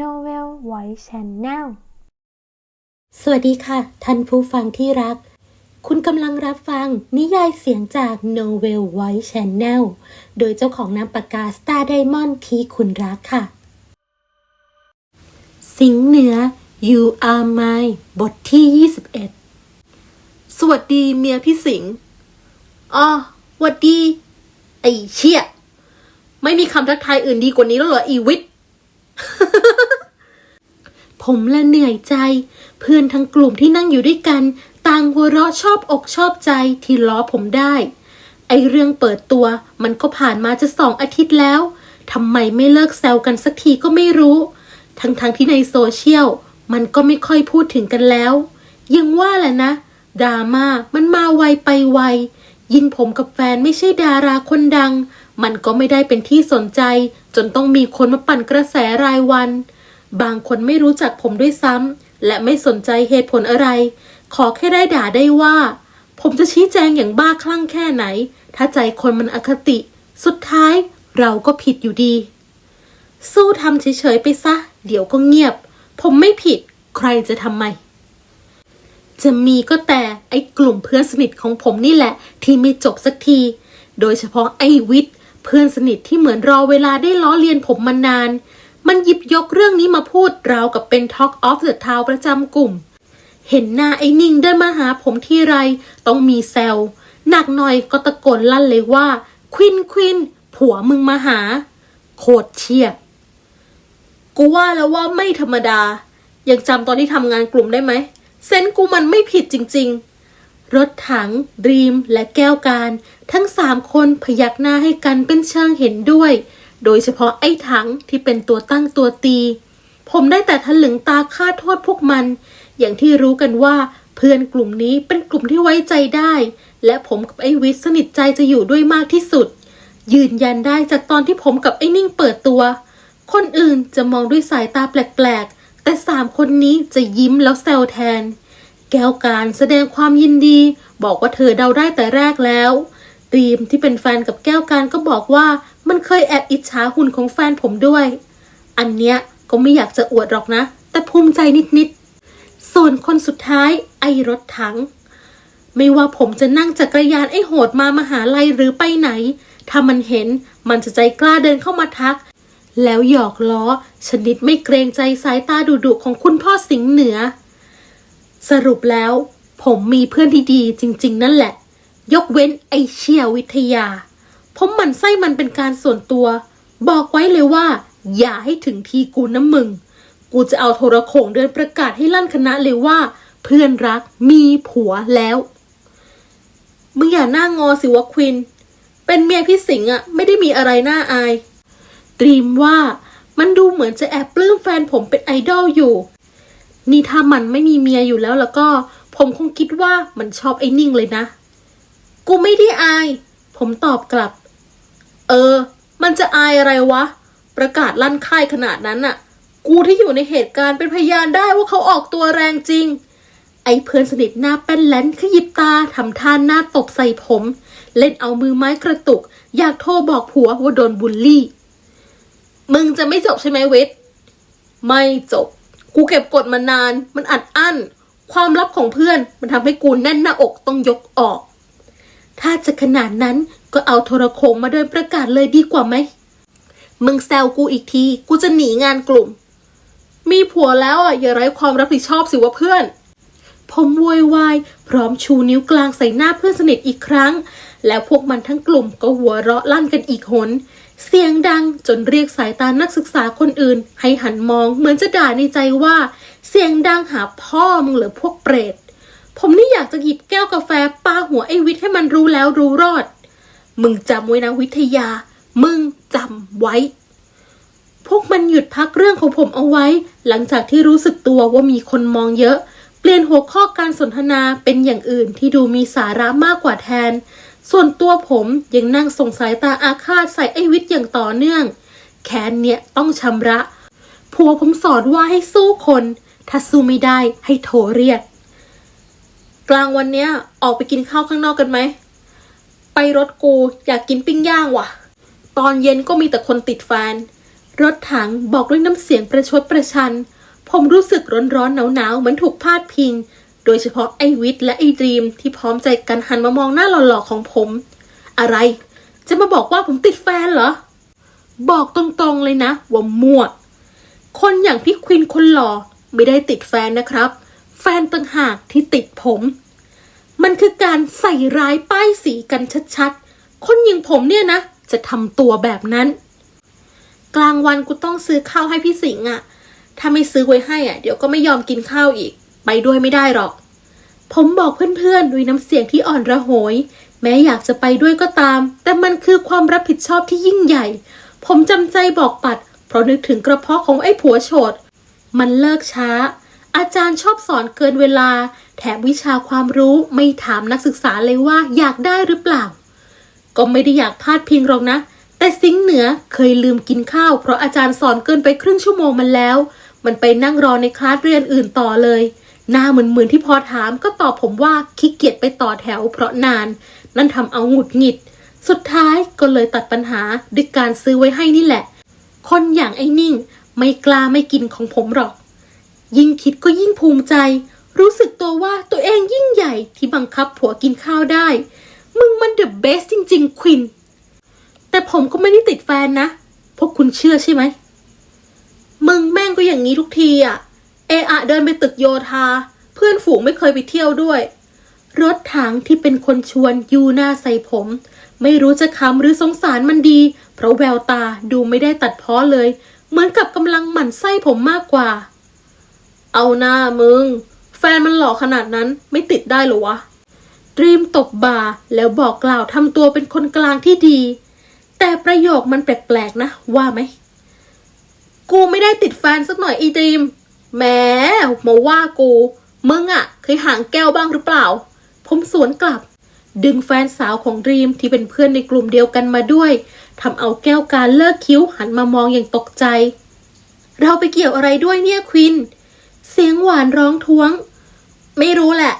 Novel Voice Channel สวัสดีค่ะ ท่านผู้ฟังที่รัก คุณกำลังรับฟังนิยายเสียงจาก Novel Voice Channel โดยเจ้าของนามปากกา Star Diamond ที่คุณรักค่ะ สิงห์เหนือ You Are Mine บทที่ 21 สวัสดีเมียพี่สิงห์อ๋อวัดดี ไอ้เชี่ย ไม่มีคำทักทายอื่นดีกว่านี้แล้วเหรออีวิทย์ ผมละเหนื่อยใจ เพื่อนทั้งกลุ่มที่นั่งอยู่ด้วยกัน ต่างหัวเราะชอบอกชอบใจที่ล้อผมได้ ไอเรื่องเปิดตัวมันก็ผ่านมาจะสองอาทิตย์แล้วทำไมไม่เลิกแซวกันสักทีก็ไม่รู้ ทั้งๆทที่ในโซเชียลมันก็ไม่ค่อยพูดถึงกันแล้ว ยังว่าแหละนะดราม่ามันมาไวไปไว ยิ่งผมกับแฟนไม่ใช่ดาราคนดัง มันก็ไม่ได้เป็นที่สนใจ จนต้องมีคนมาปั่นกระแสรายวัน บางคนไม่รู้จักผมด้วยซ้ำและไม่สนใจเหตุผลอะไร ขอแค่ได้ด่าได้ว่า ผมจะชี้แจงอย่างบ้าคลั่งแค่ไหน ถ้าใจคนมันอคติ สุดท้ายเราก็ผิดอยู่ดี สู้ทำเฉยๆไปซะ เดี๋ยวก็เงียบ ผมไม่ผิด ใครจะทำไม จะมีก็แต่ไอ้กลุ่มเพื่อนสนิทของผมนี่แหละ ที่ไม่จบสักที โดยเฉพาะไอ้วิทย์เพื่อนสนิทที่เหมือนรอเวลาได้ล้อเลียนผมมานาน มันหยิบยกเรื่องนี้มาพูดราวกับเป็น Talk of the Town ประจำกลุ่ม เห็นหน้าไอ้นิ่งเดินมาหาผมที่ไร ต้องมีแซวหนักหน่อยก็ตะโกนลั่นเลยว่า ควินควินผัวมึงมาหา โคตรเชียบ กูว่าแล้วว่าไม่ธรรมดา ยังจำตอนที่ทำงานกลุ่มได้ไหม เซนกูมันไม่ผิดจริงรถถังดรีมและแก้วการ ทั้งสามคนพยักหน้าให้กันเป็นเชิงเห็นด้วย โดยเฉพาะไอ้ถังที่เป็นตัวตั้งตัวตี ผมได้แต่ทะลึงตาค่าโทษพวกมัน อย่างที่รู้กันว่า เพื่อนกลุ่มนี้เป็นกลุ่มที่ไว้ใจได้ และผมกับไอ้วิทสนิทใจจะอยู่ด้วยมากที่สุด ยืนยันได้จากตอนที่ผมกับไอ้นิ่งเปิดตัว คนอื่นจะมองด้วยสายตาแปลกๆ แต่สามคนนี้จะยิ้มแล้วแซวแทน แก้วการแสดงความยินดี บอกว่าเธอเดาได้แต่แรกแล้วรีมที่เป็นแฟนกับแก้วการก็บอกว่า มันเคยแอบอิจฉาหุ่นของแฟนผมด้วย อันเนี้ยก็ไม่อยากจะอวดหรอกนะ แต่ภูมิใจนิดๆ ส่วนคนสุดท้ายไอ้รถถัง ไม่ว่าผมจะนั่งจักรยานไอ้โหดมามหาลัยหรือไปไหน ถ้ามันเห็นมันจะใจกล้าเดินเข้ามาทัก แล้วหยอกล้อ ชนิดไม่เกรงใจสายตาดุๆของคุณพ่อสิงห์เหนือ สรุปแล้ว ผมมีเพื่อนที่ดีจริง ๆ นั่นแหละ ยกเว้นไอเชียวิทยา ผมหมันไส้มันเป็นการส่วนตัว บอกไว้เลยว่า อย่าให้ถึงทีกูนะมึง กูจะเอาโทรโขงเดินประกาศให้ลั่นคณะเลยว่า เพื่อนรักมีผัวแล้ว มึงอย่าหน้างอสิวะควิน เป็นเมียพี่สิงห์อะไม่ได้มีอะไรน่าอายดรีมว่ามันดูเหมือนจะแอบปลื้มแฟนผมเป็นไอดอลอยู่ นี่ถ้ามันไม่มีเมียอยู่แล้วแล้วก็ ผมคงคิดว่ามันชอบไอ้นิ่งเลยนะ กูไม่ได้อาย ผมตอบกลับ เออ มันจะอายอะไรวะ ประกาศลั่นค่ายขนาดนั้นน่ะ กูที่อยู่ในเหตุการณ์เป็นพยานได้ว่าเขาออกตัวแรงจริง ไอ้เพื่อนสนิทหน้าแป้นแลนขยิบตาทำท่าหน้าตบใส่ผม เล่นเอามือไม้กระตุก อยากโทรบอกผัวว่าโดนบูลลี่ มึงจะไม่จบใช่ไหมเวทไม่จบ กูเก็บกดมานาน มันอัดอั้น ความลับของเพื่อนมันทำให้กูแน่นหน้าอกต้องยกออก ถ้าจะขนาดนั้นก็เอาโทรโขงมาเดินประกาศเลยดีกว่าไหม มึงแซวกูอีกที กูจะหนีงานกลุ่ม มีผัวแล้วอะอย่าไร้ความรับผิดชอบสิวะเพื่อน ผมโวยวายพร้อมชูนิ้วกลางใส่หน้าเพื่อนสนิทอีกครั้ง แล้วพวกมันทั้งกลุ่มก็หัวเราะลั่นกันอีกหน เสียงดังจนเรียกสายตานักศึกษาคนอื่น ให้หันมองเหมือนจะด่าในใจว่า เสียงดังหาพ่อมึงเหรือพวกเปรต ผมนี่อยากจะหยิบแก้วกาแฟปาหัวไอ้วิทย์ให้มันรู้แล้วรู้รอด มึงจำไว้นะวิทยา มึงจำไว้ พวกมันหยุดพักเรื่องของผมเอาไว้ หลังจากที่รู้สึกตัวว่ามีคนมองเยอะ เปลี่ยนหัวข้อการสนทนาเป็นอย่างอื่นที่ดูมีสาระมากกว่าแทน ส่วนตัวผมยังนั่งสงสายตาอาฆาตใส่ไอ้วิทย์อย่างต่อเนื่อง แค้นเนี่ยต้องชำระผัวผมสอนว่าให้สู้คน ถ้าสู้ไม่ได้ให้โทรเรียก กลางวันเนี้ยออกไปกินข้าวข้างนอกกันไหม ไปรถกูอยากกินปิ้งย่างว่ะ ตอนเย็นก็มีแต่คนติดแฟน รถถังบอกด้วยน้ำเสียงประชดประชัน ผมรู้สึกร้อนๆหนาวๆเหมือนถูกพาดพิง โดยเฉพาะไอวิทย์และไอดรีมที่พร้อมใจกันหันมามองหน้าหล่อๆของผม อะไร จะมาบอกว่าผมติดแฟนเหรอ บอกตรงๆเลยนะว่ามั่วคนอย่างพี่ควินคนหล่อไม่ได้ติดแฟนนะครับ แฟนต่างหากที่ติดผม มันคือการใส่ร้ายป้ายสีกันชัดๆ คนอย่างผมเนี่ยนะ จะทำตัวแบบนั้น กลางวันกูต้องซื้อข้าวให้พี่สิงห์อะถ้าไม่ซื้อไว้ให้อะเดี๋ยวก็ไม่ยอมกินข้าวอีก ไปด้วยไม่ได้หรอก ผมบอกเพื่อนๆด้วยน้ำเสียงที่อ่อนระโหย แม้อยากจะไปด้วยก็ตาม แต่มันคือความรับผิดชอบที่ยิ่งใหญ่ ผมจำใจบอกปัด เพราะนึกถึงกระเพาะของไอ้ผัวโฉดมันเลิกช้า อาจารย์ชอบสอนเกินเวลา แถมวิชาความรู้ไม่ถามนักศึกษาเลยว่าอยากได้หรือเปล่า ก็ไม่ได้อยากพลาดพิงหรอกนะ แต่สิงเหนือเคยลืมกินข้าว เพราะอาจารย์สอนเกินไปครึ่งชั่วโมงมันแล้ว มันไปนั่งรอในคลาสเรียนอื่นต่อเลย หน้าเหมือนเหมือนที่พอถามก็ตอบผมว่าขี้เกียจไปต่อแถว เพราะนาน นั่นทำเอาหงุดหงิด สุดท้ายก็เลยตัดปัญหาด้วยการซื้อไว้ให้นี่แหละ คนอย่างไอ้นิ่ง ไม่กล้าไม่กินของผมหรอก ยิ่งคิดก็ยิ่งภูมิใจ รู้สึกตัวว่าตัวเองยิ่งใหญ่ที่บังคับผัวกินข้าวได้ มึงมันเดอะเบสจริง ๆ ควิน แต่ผมก็ไม่ได้ติดแฟนนะ พวกคุณเชื่อใช่ไหม มึงแม่งก็อย่างนี้ทุกทีอะเออะเดินไปตึกโยธา เพื่อนฝูงไม่เคยไปเที่ยวด้วย รถถังที่เป็นคนชวนยูหน้าใส่ผม ไม่รู้จะคำหรือสงสารมันดี เพราะแววตาดูไม่ได้ตัดพ้อเลย เหมือนกับกำลังหมั่นไส้ผมมากกว่า เอาหน้ามึง แฟนมันหล่อขนาดนั้นไม่ติดได้หรอวะดรีมตบบ่าแล้วบอกกล่าวทำตัวเป็นคนกลางที่ดี แต่ประโยคมันแปลกๆนะ ว่าไหม กูไม่ได้ติดแฟนสักหน่อยอีดรีมแหมมาว่ากู มึงอะเคยห่างแก้วบ้างหรือเปล่า ผมสวนกลับ ดึงแฟนสาวของดรีมที่เป็นเพื่อนในกลุ่มเดียวกันมาด้วยทำเอาแก้วการเลิกคิ้วหันมามองอย่างตกใจ เราไปเกี่ยวอะไรด้วยเนี่ยควิน เสียงหวานร้องท้วง ไม่รู้แหละ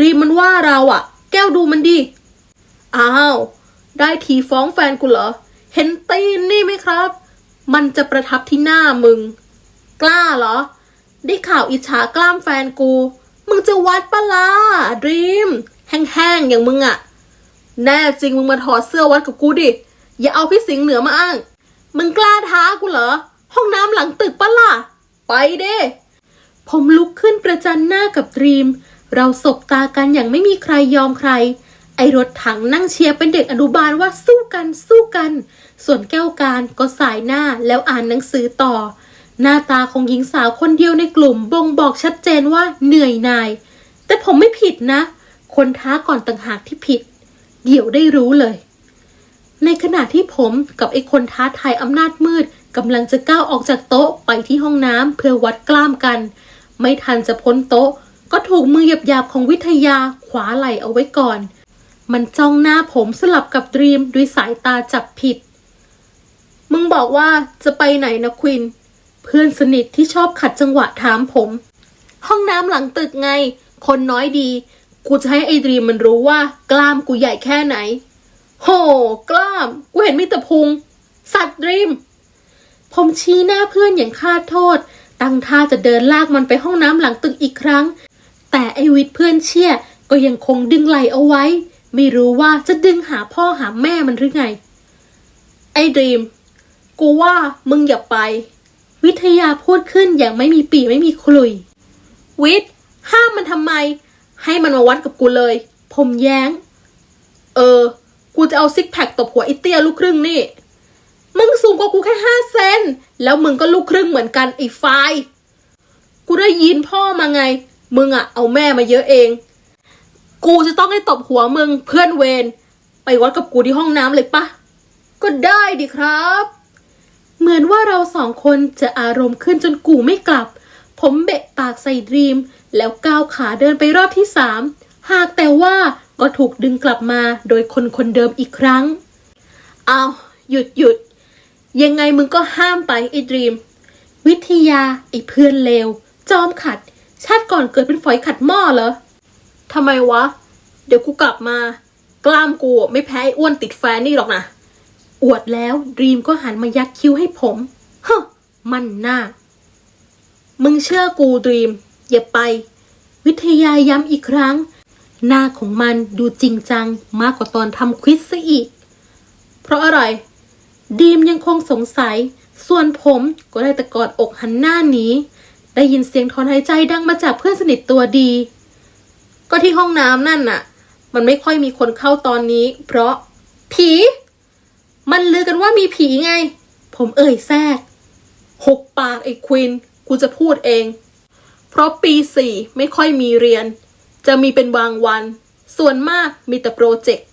รีมมันว่าเราอะแก้วดูมันดิอ้าว ได้ทีฟ้องแฟนกูเหรอ เห็นตีนนี่ไหมครับ มันจะประทับที่หน้ามึง กล้าเหรอ ได้ข่าวอิจฉากล้ามแฟนกู มึงจะวัดปะล่ะดรีม แห้งๆอย่างมึงอะแน่จริงมึงมาถอดเสื้อวัดกับกูดิ อย่าเอาพี่สิงห์เหนือมาอ้าง มึงกล้าท้ากูเหรอ ห้องน้ำหลังตึกปะล่ะ ไปเด้ ผมลุกขึ้นประจันหน้ากับดรีม เราสบตากันอย่างไม่มีใครยอมใคร ไอรถถังนั่งเชียร์เป็นเด็กอนุบาลว่าสู้กันสู้กัน ส่วนแก้วการก็สายหน้าแล้วอ่านหนังสือต่อ หน้าตาของหญิงสาวคนเดียวในกลุ่มบ่งบอกชัดเจนว่าเหนื่อยหน่าย แต่ผมไม่ผิดนะ คนท้าก่อนต่างหากที่ผิด เดี๋ยวได้รู้เลย ในขณะที่ผมกับไอ้คนท้าทายอำนาจมืดกำลังจะก้าวออกจากโต๊ะไปที่ห้องน้ำเพื่อวัดกล้ามกัน ไม่ทันจะพ้นโต๊ะ ก็ถูกมือหยาบๆของวิทยาขวาไหลเอาไว้ก่อน มันจ้องหน้าผมสลับกับดรีมด้วยสายตาจับผิด มึงบอกว่าจะไปไหนนะควิน เพื่อนสนิทที่ชอบขัดจังหวะถามผม ห้องน้ำหลังตึกไง คนน้อยดี กูจะให้ไอ้ดรีมมันรู้ว่ากล้ามกูใหญ่แค่ไหน โห กล้าม กูเห็นมีแต่พุง สัตว์ดรีมผมชี้หน้าเพื่อนอย่างคาดโทษ ตั้งท่าจะเดินลากมันไปห้องน้ำหลังตึกอีกครั้ง แต่ไอวิทย์เพื่อนเชี่ยก็ยังคงดึงไหลเอาไว้ ไม่รู้ว่าจะดึงหาพ่อหาแม่มันหรือไง ไอ้ดรีม กูว่ามึงอย่าไป วิทยาพูดขึ้นอย่างไม่มีปีไม่มีคลุย วิทย์ห้ามมันทำไม ให้มันมาวัดกับกูเลย ผมแย้ง เออ กูจะเอาซิกแพคตบหัวไอเตี้ยลูกครึ่งนี่ มึงสูงกว่ากูแค่ห้าเซน แล้วมึงก็ลูกครึ่งเหมือนกันไอ้ไฟล์กูได้ยินพ่อมาไง มึงอะเอาแม่มาเยอะเอง กูจะต้องได้ตบหัวมึงเพื่อนเวรไปวัดกับกูที่ห้องน้ำเลยปะก็ได้ดิครับ เหมือนว่าเราสองคนจะอารมณ์ขึ้นจนกูไม่กลับ ผมเบะปากใส่ดรีม แล้วก้าวขาเดินไปรอบที่สามหากแต่ว่าก็ถูกดึงกลับมาโดยคนคนเดิมอีกครั้ง เอาหยุดหยุด ยังไงมึงก็ห้ามไปไอ้ดรีม วิทยาไอ้เพื่อนเลว จอมขัด ชาติก่อนเกิดเป็นฝอยขัดหม้อเหรอทำไมวะ เดี๋ยวกูกลับมา กล้ามกูไม่แพ้ไอ้อ้วนติดแฟนนี่หรอกนะ อวดแล้วดรีมก็หันมายักคิ้วให้ผมฮะมันหน้า มึงเชื่อกูดรีม อย่าไป วิทยาย้ำอีกครั้ง หน้าของมันดูจริงจังมากกว่าตอนทำควิสซะอีก เพราะอะไร ดีมยังคงสงสัย ส่วนผมก็ได้แต่กอดอกหันหน้าหนีได้ยินเสียงถอนหายใจดังมาจากเพื่อนสนิทตัวดี ก็ที่ห้องน้ำนั่นน่ะ มันไม่ค่อยมีคนเข้าตอนนี้ เพราะ ผี มันลือกันว่ามีผีไง ผมเอ่ยแทรกหกปากไอ้ควินกูจะพูดเอง เพราะปีสี่ไม่ค่อยมีเรียน จะมีเป็นบางวัน ส่วนมากมีแต่โปรเจกต์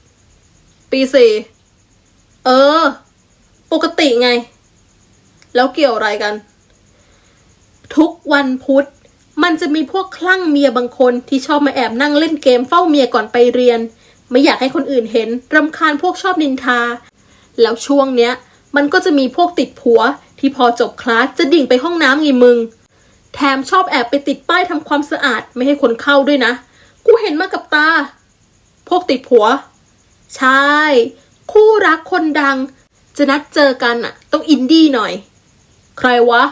ปีสี่เออ ปกติไง แล้วเกี่ยวอะไรกัน ทุกวันพุธ มันจะมีพวกคลั่งเมียบางคนที่ชอบมาแอบนั่งเล่นเกมเฝ้าเมียก่อนไปเรียน ไม่อยากให้คนอื่นเห็นรำคาญพวกชอบนินทา แล้วช่วงเนี้ย มันก็จะมีพวกติดผัว ที่พอจบคลาสจะดิ่งไปห้องน้ำไงมึง แถมชอบแอบไปติดป้ายทำความสะอาดไม่ให้คนเข้าด้วยนะ กูเห็นมากับตา พวกติดผัว ใช่ คู่รักคนดัง จะนัดเจอกันอะต้องอินดี้หน่อย ใครวะ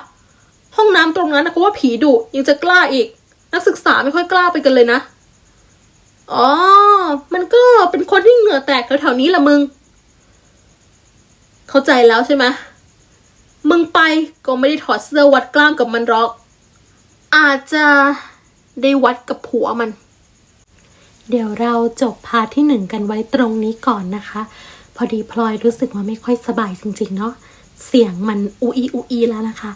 ห้องน้ำตรงนั้นนะกูว่าผีดุยังจะกล้าอีก นักศึกษาไม่ค่อยกล้าไปกันเลยนะ อ๋อ มันก็เป็นคนที่เหงื่อแตกแถวๆนี้ละมึง เข้าใจแล้วใช่ไหมมึงไปก็ไม่ได้ถอดเสื้อวัดกล้ามกับมันหรอก อาจจะได้วัดกับผัวมัน เดี๋ยวเราจบพาร์ทที่หนึ่งกันไว้ตรงนี้ก่อนนะคะ พอดีพลอยรู้สึกว่าไม่ค่อยสบายจริงๆเนาะเสียงมันอุอีอุอีแล้วนะคะ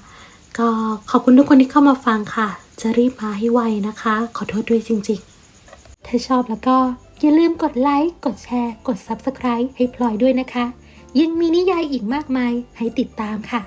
ก็ขอบคุณทุกคนที่เข้ามาฟังค่ะ จะรีบมาให้ไวนะคะ ขอโทษด้วยจริงๆ ถ้าชอบแล้วก็อย่าลืมกดไลค์กดแชร์ กด Subscribe ให้พลอยด้วยนะคะ ยังมีนิยายอีกมากมายให้ติดตามค่ะ